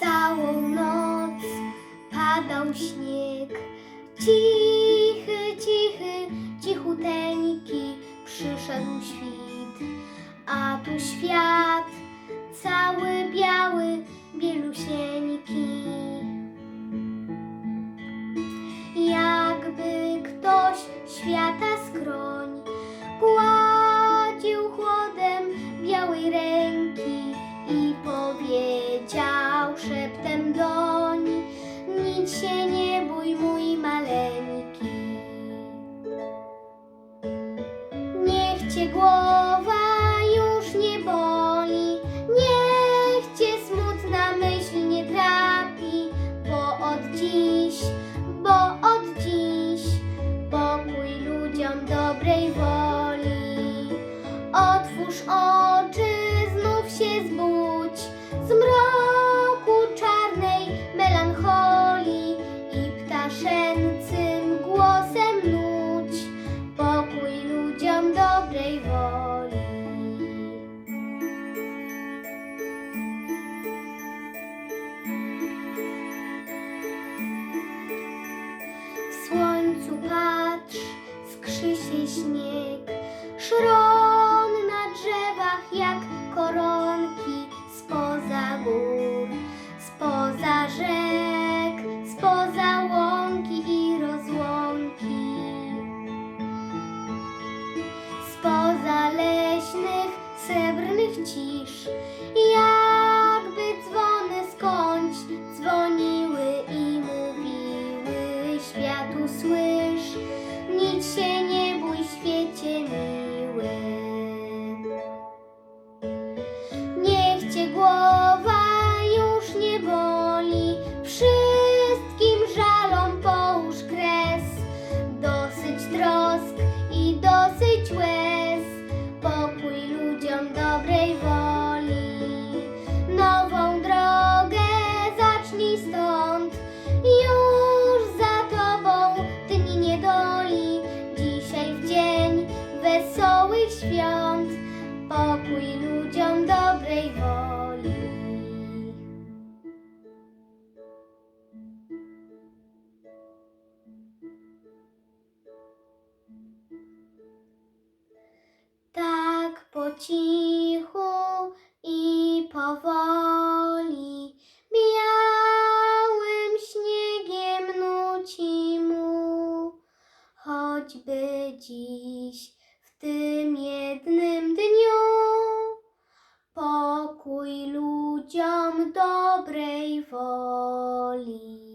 Całą noc padał śnieg, cichy, cichy, cichuteńki przyszedł świt, a tu świat cały biały, bielusieńki. Się nie bój mój maleńki. Niech cię głowa skrzy się śnieg, szron na drzewach jak koronki spoza gór, spoza rzek, spoza łąki i rozłąki, spoza leśnych, srebrnych cisz, jakby dzwony skądś dzwoniły i mówiły światu słysz, nic się nie zacznij stąd, już za tobą dni niedoli. Dzisiaj w dzień wesołych świąt, pokój ludziom dobrej woli. Tak po cichu choćby dziś w tym jednym dniu pokój ludziom dobrej woli.